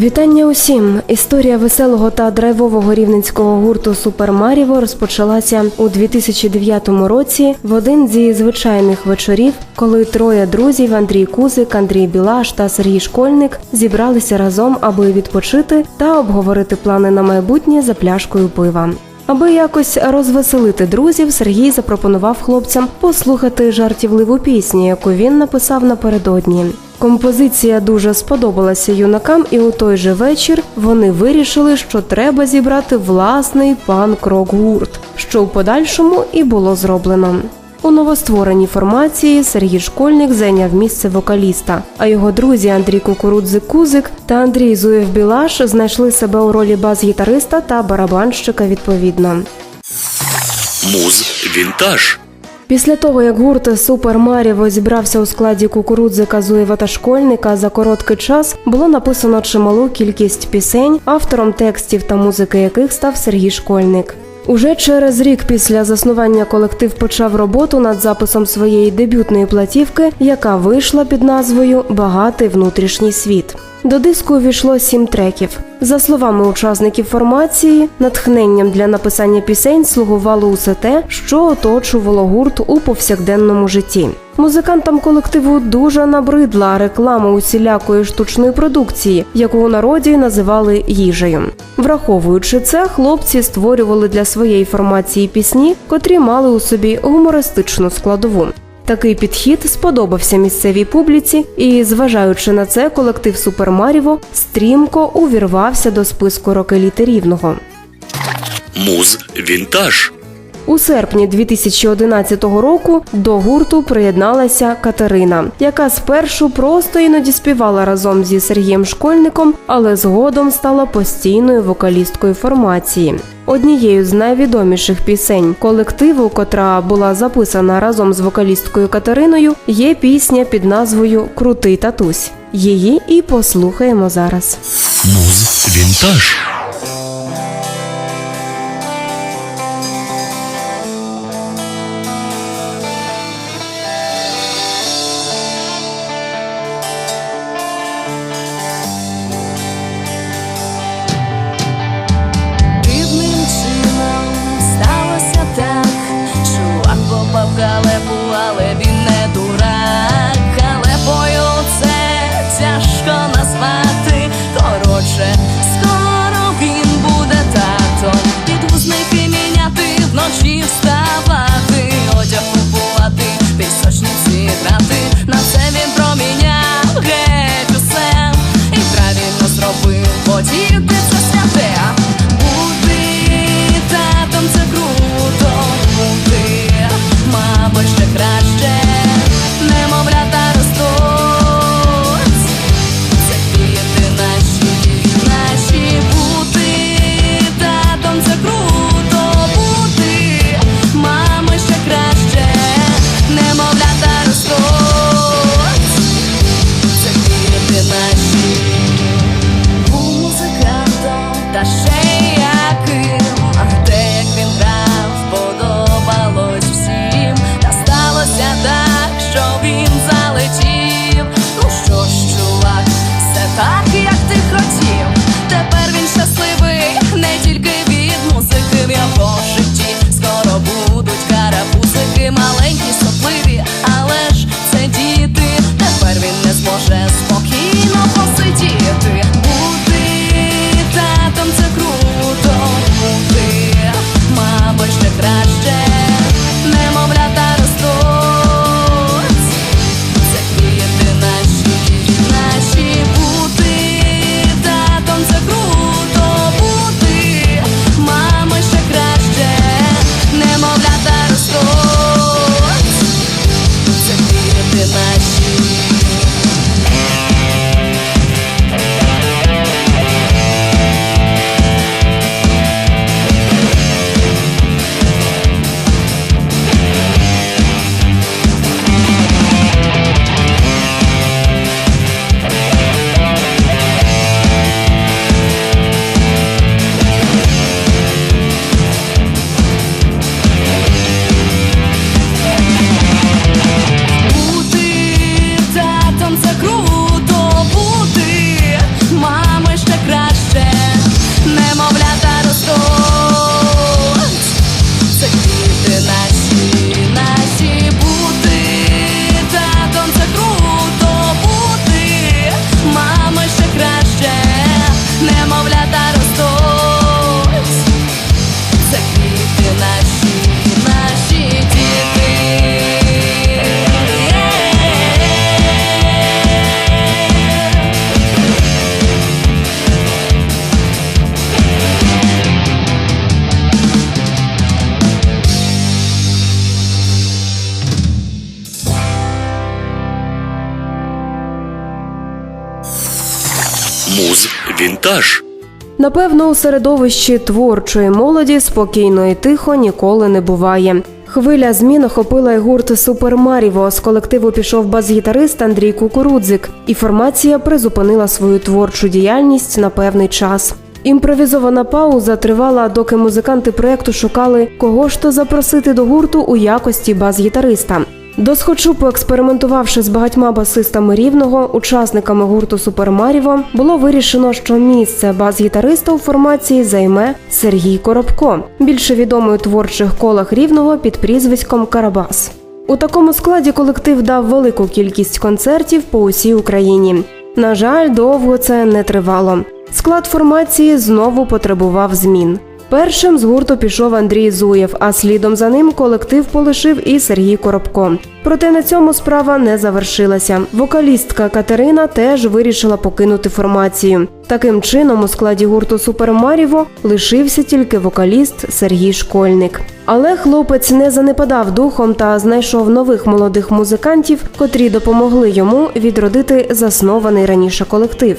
Вітання усім! Історія веселого та драйвового рівненського гурту Супермаріво розпочалася у 2009 році в один зі звичайних вечорів, коли троє друзів Андрій Кузик, Андрій Білаш та Сергій Школьник зібралися разом, аби відпочити та обговорити плани на майбутнє за пляшкою пива. Аби якось розвеселити друзів, Сергій запропонував хлопцям послухати жартівливу пісню, яку він написав напередодні. Композиція дуже сподобалася юнакам, і у той же вечір вони вирішили, що треба зібрати власний панк-рок гурт, що в подальшому і було зроблено. У новоствореній формації Сергій Школьник зайняв місце вокаліста, а його друзі Андрій Кукурудзик Кузик та Андрій Зуєв Білаш знайшли себе у ролі бас-гітариста та барабанщика відповідно. Муз Вінтаж. Після того, як гурт Супер Маріво зібрався у складі кукурудзика Зуєва та школьника, за короткий час було написано чималу кількість пісень, автором текстів та музики яких став Сергій Школьник. Уже через рік після заснування колектив почав роботу над записом своєї дебютної платівки, яка вийшла під назвою Багатий внутрішній світ. До диску увійшло сім треків. За словами учасників формації, натхненням для написання пісень слугувало усе те, що оточувало гурт у повсякденному житті. Музикантам колективу дуже набридла реклама усілякої штучної продукції, яку у народі називали їжею. Враховуючи це, хлопці створювали для своєї формації пісні, котрі мали у собі гумористичну складову. Такий підхід сподобався місцевій публіці, і, зважаючи на це, колектив Супермаріво стрімко увірвався до списку рокеліти рівного. Муз Вінтаж. У серпні 2011 року до гурту приєдналася Катерина, яка спершу просто іноді співала разом зі Сергієм Школьником, але згодом стала постійною вокалісткою формації. Однією з найвідоміших пісень колективу, котра була записана разом з вокалісткою Катериною, є пісня під назвою Крутий татусь. Її і послухаємо зараз. Муз Вінтаж. Вінтаж. Напевно, у середовищі творчої молоді спокійно і тихо ніколи не буває. Хвиля змін охопила й гурт Супер Маріво. З колективу пішов бас-гітарист Андрій Кукурудзик, і формація призупинила свою творчу діяльність на певний час. Імпровізована пауза тривала, доки музиканти проекту шукали, кого ж то запросити до гурту у якості бас-гітариста. Досхочу поекспериментувавши з багатьма басистами рівного, учасниками гурту Супер Маріво, було вирішено, що місце бас-гітариста у формації займе Сергій Коробко, більше відомий у творчих колах рівного під прізвиськом Карабас. У такому складі колектив дав велику кількість концертів по усій Україні. На жаль, довго це не тривало. Склад формації знову потребував змін. Першим з гурту пішов Андрій Зуєв, а слідом за ним колектив полишив і Сергій Коробко. Проте на цьому справа не завершилася. Вокалістка Катерина теж вирішила покинути формацію. Таким чином, у складі гурту Супер Маріво лишився тільки вокаліст Сергій Школьник. Але хлопець не занепадав духом та знайшов нових молодих музикантів, котрі допомогли йому відродити заснований раніше колектив.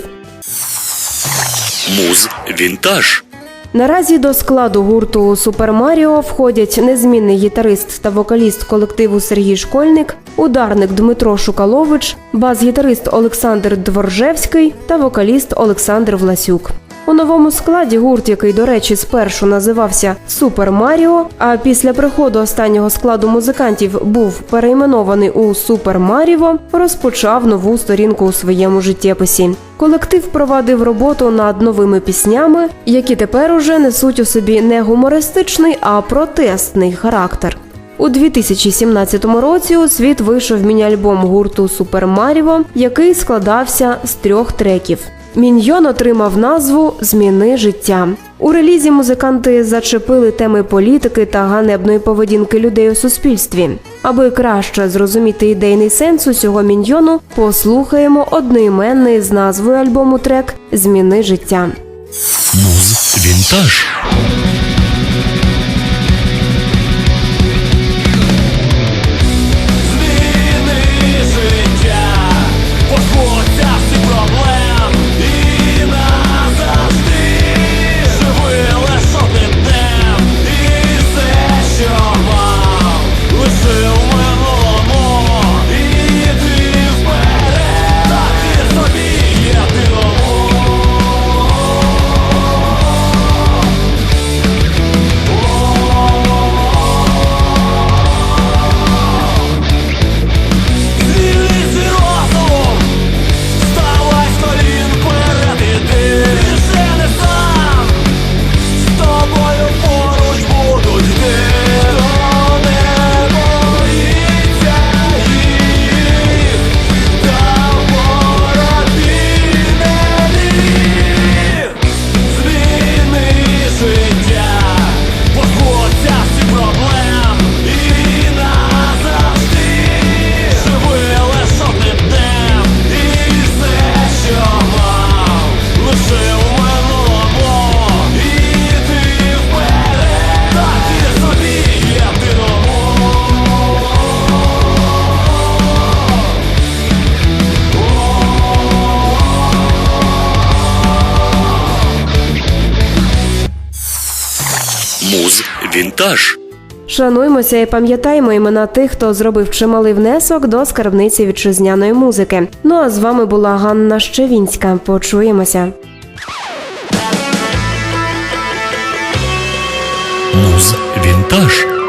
Муз вінтаж. Наразі до складу гурту Супер Маріо входять незмінний гітарист та вокаліст колективу Сергій Школьник, ударник Дмитро Шукалович, бас-гітарист Олександр Дворжевський та вокаліст Олександр Власюк. У новому складі гурт, який, до речі, спершу називався Супер Маріо, а після приходу останнього складу музикантів був перейменований у Супер Маріво, розпочав нову сторінку у своєму життєписі. Колектив провадив роботу над новими піснями, які тепер уже несуть у собі не гумористичний, а протестний характер. У 2017 році у світ вийшов міні-альбом гурту Супер Маріво, який складався з трьох треків. Міньйон отримав назву Зміни життя. У релізі музиканти зачепили теми політики та ганебної поведінки людей у суспільстві. Аби краще зрозуміти ідейний сенс усього міньйону, послухаємо одноіменний з назвою альбому трек Зміни життя. Муз вінтаж. Вінтаж. Шануймося і пам'ятаємо імена тих, хто зробив чималий внесок до скарбниці вітчизняної музики. Ну а з вами була Ганна Щевінська. Почуємося. Муз вінтаж.